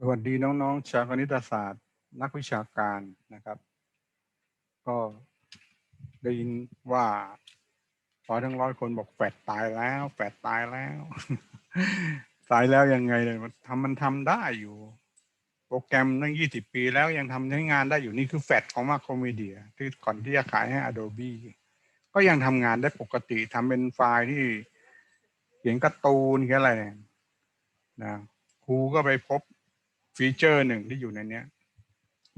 สวัสดีน้องๆชาวคณิตศาสตร์ นักวิชาการนะครับ ก็ได้ยินว่าพอทั้งร้อยคนบอกแฟดตายแล้วแฟดตายแล้ว ตายแล้วยังไงเลยมันทำมันทำได้อยู่ โปรแกรมตั้งยี่สิบปีแล้วยังทำใช้งานได้อยู่นี่คือแฟดของมาโครมีเดีย ที่ก่อนที่จะขายให้ Adobe ก็ยังทำงานได้ปกติทำเป็นไฟล์ที่เขียนการ์ตูนเขียนอะไรเนี่ยนะครูก็ไปพบ ฟีเจอร์หนึ่งที่อยู่ในเนี้ย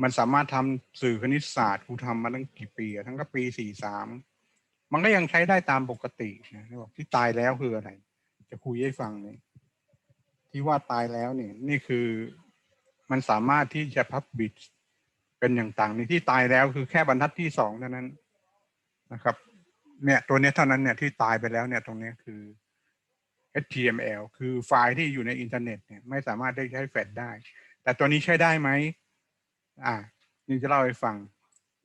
มันสามารถทำสื่อคณิตศาสตร์ครูทำมาตั้งกี่ปีอะทั้งก็ปีสี่สามมันก็ยังใช้ได้ตามปกตินะบอกที่ตายแล้วคืออะไร จะคุยให้ฟังนี่ที่ว่าตายแล้วเนี่ยนี่คือมันสามารถที่จะพับบิดเป็นอย่างต่างในที่ตายแล้วคือแค่บรรทัดที่สองเท่านั้นนะครับ เนี่ยตัวเนี้ยเท่านั้นเนี่ยที่ตายไปแล้วเนี่ยตรงนี้คือ HTML คือไฟล์ที่อยู่ในอินเทอร์เน็ตเนี่ยไม่สามารถได้ใช้แฟลชได้ แต่ตัวนี้ใช้ได้ไหมอ่านี่จะเล่าให้ฟัง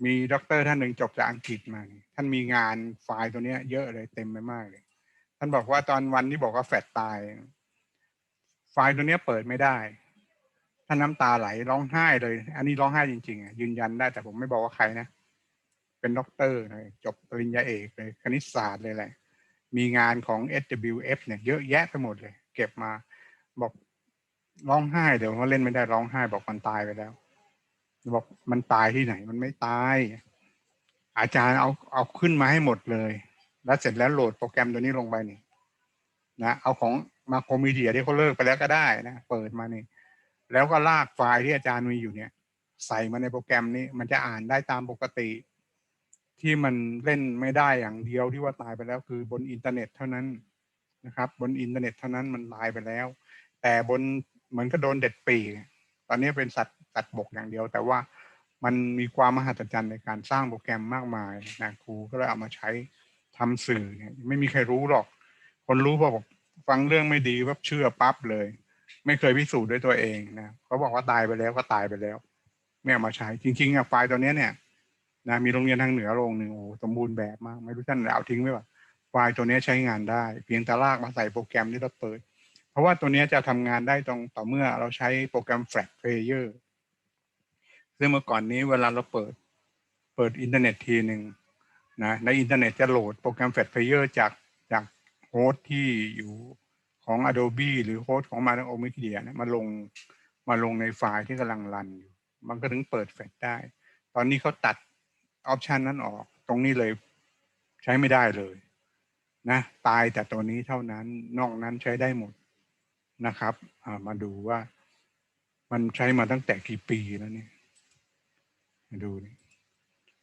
มีด็อกเตอร์ท่านหนึ่งจบจากอังกฤษมา ท่านมีงานไฟล์ตัวเนี้ย เยอะเลยเต็มไปมากเลย ท่านบอกว่าตอนวันที่บอกว่าแฟลชตาย ไฟล์ตัวเนี้ยเปิดไม่ได้ ท่านน้ำตาไหลร้องไห้เลย อันนี้ร้องไห้จริงๆยืนยันได้แต่ผมไม่บอกว่าใครนะ เป็นด็อกเตอร์เลยจบปริญญาเอกเลยคณิตศาสตร์เลยแหละ มีงานของ SWF เนี่ยเยอะแยะไปหมดเลย เก็บมาบอก ร้องไห้เดี๋ยวเขาเล่นไม่ได้ร้องไห้บอกมันตายไปแล้วบอกมันตายที่ไหน มันไม่ตาย อาจารย์เอาเอาขึ้นมาให้หมดเลย แล้วเสร็จแล้วโหลดโปรแกรมตัวนี้ลงไปนี่นะเอาของมาโคมีเดียที่เขาเลิกไปแล้วก็ได้นะเปิดมานี่แล้วก็ลากไฟล์ที่อาจารย์มีอยู่เนี่ย ใส่มาในโปรแกรมนี้ มันจะอ่านได้ตามปกติ ที่มันเล่นไม่ได้อย่างเดียวที่ว่าตายไปแล้ว คือบนอินเทอร์เน็ตเท่านั้นนะครับ บนอินเทอร์เน็ตเท่านั้นมันตายไปแล้ว แต่บน เหมือนก็โดนเด็ดปีตอนนี้เป็นสัตว์สัตว์บกอย่างเดียว แต่ว่ามันมีความมหัศจรรย์ในการสร้างโปรแกรมมากมายนะครูก็เลยเอามาใช้ทำสื่อเนี่ยไม่มีใครรู้หรอก คนรู้พอบอกฟังเรื่องไม่ดีว่าเชื่อปั๊บเลย ไม่เคยพิสูจน์ด้วยตัวเองนะเขาบอกว่าตายไปแล้วก็ตายไปแล้ว ไม่เอามาใช้จริงๆอะไฟล์ตัวนี้เนี่ยนะมีโรงเรียนทางเหนือโรงหนึ่งโอ้สมบูรณ์แบบมาก ไม่รู้ท่านเอาทิ้งไว้ป่ะไฟล์ตัวนี้ใช้งานได้ เพียงแต่ลากมาใส่โปรแกรมที่เราเปิด เพราะว่าตัวนี้จะทำงานได้ตรงต่อเมื่อเราใช้โปรแกรม Flash Player ซึ่งเมื่อก่อนนี้เวลาเราเปิดเปิดอินเทอร์เน็ตทีหนึ่งนะในอินเทอร์เน็ตจะโหลดโปรแกรม Flash Player จากจากโฮสต์ที่อยู่ของ Adobe หรือโฮสต์ของมาโอมิเดียนะมาลงมาลงในไฟล์ที่กำลังรันอยู่ มันก็ถึงเปิดแฟลชได้ ตอนนี้เขาตัดออปชันนั้นออก ตรงนี้เลยใช้ไม่ได้เลยนะ ตายแต่ตัวนี้เท่านั้น นอกนั้นใช้ได้หมด นะครับมาดูว่ามันใช้มาตั้งแต่กี่ปีแล้วนี่มาดูนี่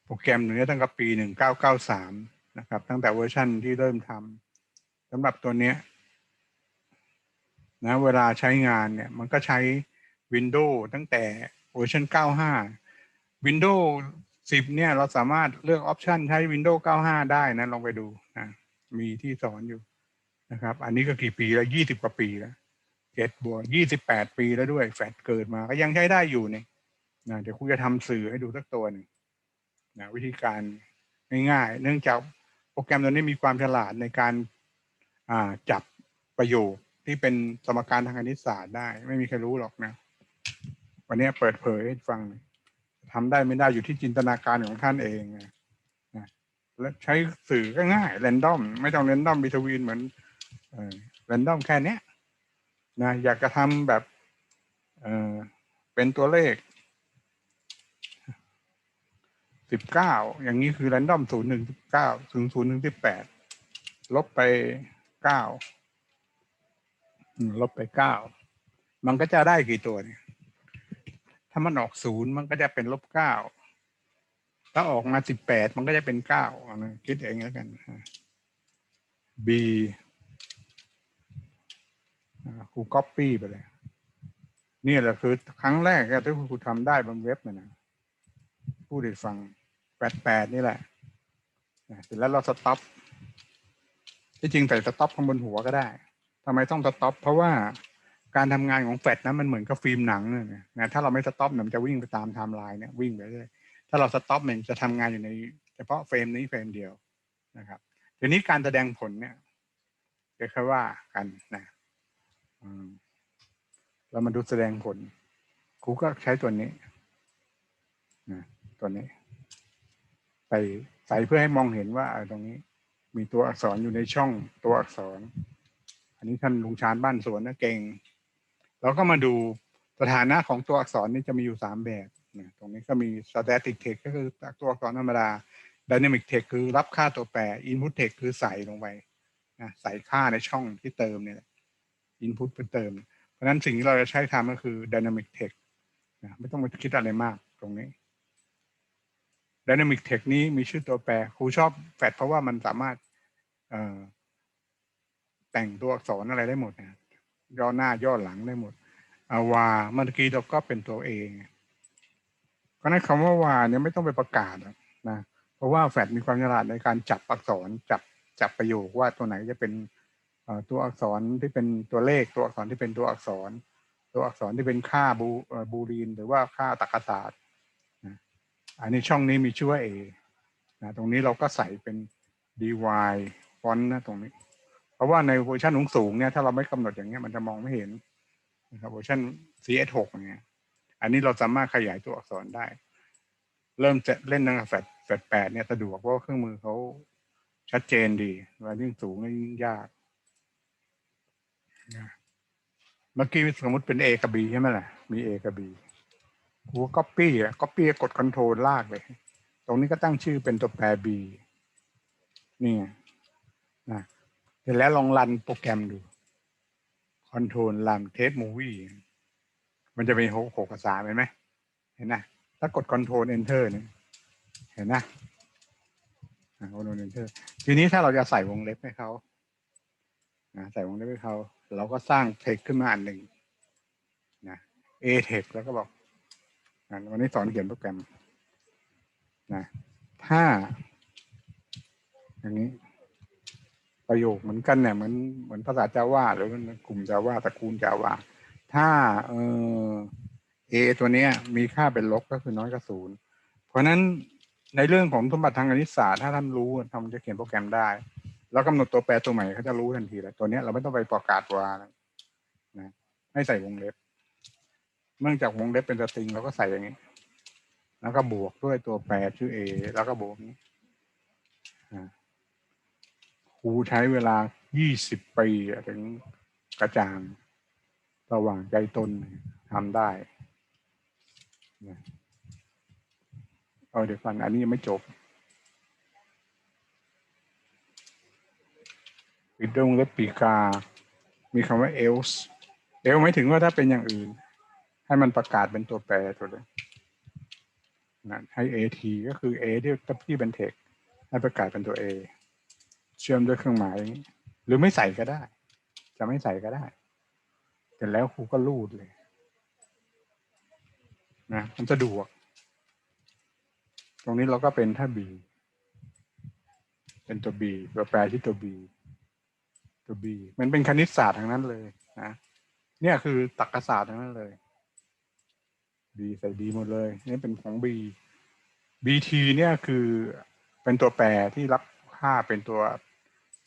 โปรแกรมนี้ตั้งแต่ปีหนึ่งเก้าเก้าสามนะครับ ตั้งแต่เวอร์ชันที่เริ่มทำสำหรับตัวเนี้ยนะเวลาใช้งานเนี่ยมันก็ใช้ Windows ตั้งแต่เวอร์ชัน95 Windows 10 เนี่ยเราสามารถเลือกออปชันใช้ Windows 95 ได้นะลองไปดูนะมีที่สอนอยู่นะครับ อันนี้ก็กี่ปีแล้ว 20 กว่าปีแล้ว เจ็ดบวก28ปีแล้วด้วย แฟลชเกิดมาก็ยังใช้ได้อยู่เนี่ยนะเดี๋ยวคุณจะทำสื่อให้ดูสักตัวหนึ่งนะวิธีการง่ายๆ เนื่องจากโปรแกรมตัวนี้มีความฉลาดในการจับประโยคที่เป็นสมการทางคณิตศาสตร์ได้ ไม่มีใครรู้หรอกนะ วันนี้เปิดเผยให้ฟังทำได้ไม่ได้อยู่ที่จินตนาการของท่านเองนะและใช้สื่อก็ง่ายแรนดอม ไม่ต้องแรนดอมบิทวีนเหมือนแรนดอมแค่นี้ นะอยากจะทำแบบเเป็นตัวเลขสิบเก้าอย่างนี้คือแรนดอมศูนย์หนึ่งสิบเก้าศูนย์ศูนย์หนึ่งสิบแปดลบไปเก้าลบไปเก้ามันก็จะได้กี่ตัวเนี่ย ถ้ามันออกศูนย์มันก็จะเป็นลบเก้าถ้าออกมาสิบแปดมันก็จะเป็นเก้าคิดเองแล้วกัน b ครูก๊อปปี้ไปเลย นี่แหละคือครั้งแรกที่ครูทำได้บนเว็บนะนะพูดให้ฟังแปดแปดนี่แหละเสร็จแล้วเราสต็อปที่จริงใส่สต็อปข้างบนหัวก็ได้ทำไมต้องสต็อปเพราะว่าการทำงานของแฟลชนั้นมันเหมือนกับฟิล์มหนังเนี่ยนะถ้าเราไม่สต็อปมันจะวิ่งไปตามไทม์ไลน์เนี่ยวิ่งไปเรื่อยถ้าเราสต็อปมันจะทำงานอยู่ใน เฉพาะเฟรมนี้เฟรมเดียวนะครับทีนี้การแสดงผลเนี่ยเดี๋ยวค่อยว่ากันนะ เรามาดูแสดงผลครูก็ใช้ตัวนี้ตัวนี้ใส่ใส่เพื่อให้มองเห็นว่าตรงนี้ มีตัวอักษรอยู่ในช่องตัวอักษร อันนี้ท่านลุงชาญบ้านสวนนะเก่ง เราก็มาดูสถานะของตัวอักษรนี่จะมีอยู่สามแบบตรงนี้ก็มี static text ก็คือตัวอักษรธรรมดา dynamic text คือรับค่าตัวแปร input text คือใส่ลงไปนะใส่ค่าในช่องที่เติมเนี่ย input ไปเติม เพราะนั้นสิ่งที่เราจะใช้ทำก็คือ dynamic text นะไม่ต้องไปคิดอะไรมากตรงนี้ dynamic text นี้มีชื่อตัวแปรครูชอบแฟดเพราะว่ามันสามารถแต่งตัวอักษรอะไรได้หมดนะย่อหน้าย่อหลังได้หมดอาวาเมื่อกี้เราก็เป็นตัวเองเพราะนั้นคำว่าวาเนี่ยไม่ต้องไปประกาศนะเพราะว่าแฟดมีความฉลาดในการจับอักษรจับจับประโยคว่าตัวไหนจะเป็น ตัวอักษรที่เป็นตัวเลขตัวอักษรที่เป็นตัวอักษร ตัวอักษรที่เป็นค่าบูบูลีน หรือว่าค่าตรรกศาสตร์อันนี้ช่องนี้มีชื่อว่า A นะตรงนี้เราก็ใส่เป็น dy ฟอนต์นะตรงนี้ เพราะว่าในเวอร์ชันสูงๆเนี่ยถ้าเราไม่กำหนดอย่างเงี้ยมันจะมองไม่เห็นนะครับเวอร์ชัน CS6 เนี่ยอันนี้เราสามารถขยายตัวอักษรได้ เริ่มจะเล่นตั้งแต่แฟดแฟดแปดเนี่ยสะดวกเพราะว่าเครื่องมือเขาชัดเจนดีเวลายิ่งสูงยิ่งยาก เมื่อกี้สมมติเป็น A กับ B ใช่ไหมล่ะ มี A กับ B กูก็ copy อะ copy กด control ลากเลย ตรงนี้ก็ตั้งชื่อเป็นตัวแปร B นี่นะเสร็จแล้วลองรันโปรแกรมดู control รันเทสมูวี่มันจะเป็นหกหกกับสามเห็นไหม เห็นนะถ้ากด control enter เนี่ยเห็นนะอ่า control enter ทีนี้ถ้าเราจะใส่วงเล็บให้เขาใส่วงเล็บให้เขา เราก็สร้าง text ขึ้นมาอันหนึ่งนะ a text แล้วก็บอกวันนี้สอนเขียนโปรแกรมนะถ้า อย่างนี้ ประโยคเหมือนกันเนี่ยเหมือนเหมือนภาษาจาว่าหรือกลุ่มจาว่าตระกูลจาว่าถ้าเออ a ตัวเนี้ย มีค่าเป็นลบก็คือน้อยกว่าศูนย์เพราะฉะนั้นในเรื่องของสมบัติทางคณิตศาสตร์ถ้าท่านรู้ทำจะเขียนโปรแกรมได้ แล้วกำหนดตัวแปรตัวใหม่เขาจะรู้ทันทีเลยตัวนี้เราไม่ต้องไปประกาศวานะให้ใส่วงเล็บ เนื่องจากวงเล็บเป็นสตริงเราก็ใส่อย่างนี้ แล้วก็บวกด้วยตัวแปรชื่อ a แล้วก็บวกนี้ครูใช้เวลา 20 ปีถึงกระจ่าง ระหว่างใจตนทำได้เอาเดี๋ยวฟันอันนี้ยังไม่จบ ปิดดวงเล็บปีกา มีคำว่า else else ไม่ถึงว่าถ้าเป็นอย่างอื่น ให้มันประกาศเป็นตัวแปรตัวเลยนะให้ at ก็คือ a ที่ที่เป็น text ให้ประกาศเป็นตัว a เชื่อมด้วยเครื่องหมาย หรือไม่ใส่ก็ได้ จะไม่ใส่ก็ได้ แต่แล้วครูก็รูดเลยนะมันสะดวก ตรงนี้เราก็เป็นถ้า b เป็นตัว b ตัวแปรที่ตัว b ตัว b มันเป็นคณิตศาสตร์ทั้งนั้นเลยนะเนี่ยคือตรรกศาสตร์ทั้งนั้นเลย b ใส่ b หมดเลย นี่เป็นของ b bt เนี่ยคือเป็นตัวแปรที่รับค่าเป็นตัว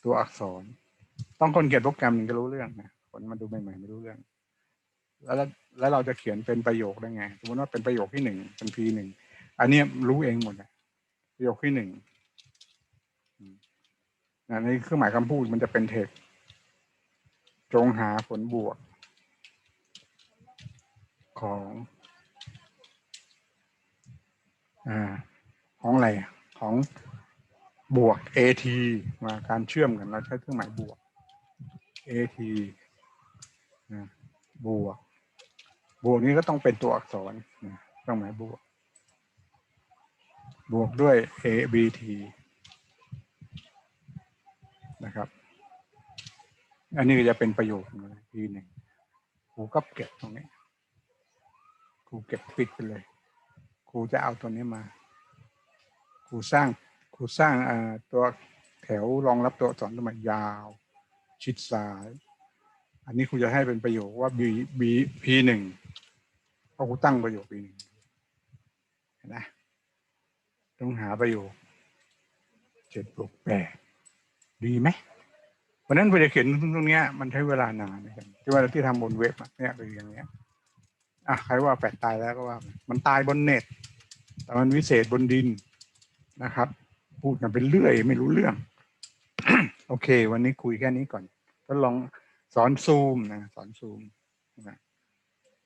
ตัวอักษร ต้องคนเขียนโปรแกรมถึงจะรู้เรื่องนะคนมาดูใหม่ๆไม่รู้เรื่อง แล้วแล้วเราจะเขียนเป็นประโยคได้ไง สมมติว่าเป็นประโยคที่หนึ่งเป็น p หนึ่งอันนี้รู้เองหมดนะประโยคที่หนึ่งนะในเครื่องหมายคำพูดมันจะเป็นเทค จงหาผลบวก ของอ่าของอะไรของบวก at มาการเชื่อมกันเราใช้เครื่องหมายบวก at อ่าบวก บวกนี้ก็ต้องเป็นตัวอักษรเครื่องหมายบวก บวกด้วย abt นะครับ อันนี้จะเป็นประโยคเลยทีหนึ่งครูก็เก็บตรงนี้ครูเก็บปิดไปเลยครูจะเอาตัวนี้มาครูสร้างครูสร้างตัวแถวรองรับตัวอักษรตัวใหม่ยาว ชิดซ้าย อันนี้ครูจะให้เป็นประโยคว่า b b p หนึ่งเพราะครูตั้งประโยค p หนึ่งเห็นไหมต้องหาประโยคเจ็ดบวกแปดดีไหม เพราะนั้นเวลาเขียนตรงนี้มันใช้เวลานานนะครับที่วลาที่ทำบนเว็บเนี่ยคืออย่างเนี้ยอะใครว่าแฟดตายแล้วก็ว่า มันตายบนเน็ต แต่มันวิเศษบนดินนะครับ พูดกันเป็นเรื่อยไม่รู้เรื่อง โอเค วันนี้คุยแค่นี้ก่อนทดลองสอนซูมนะสอนซูมนะ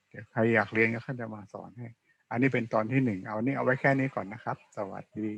เดี๋ยวใครอยากเรียนก็ขึ้นจะมาสอนให้ อันนี้เป็นตอนที่หนึ่งเอานี่เอาไว้แค่นี้ก่อนนะครับ สวัสดี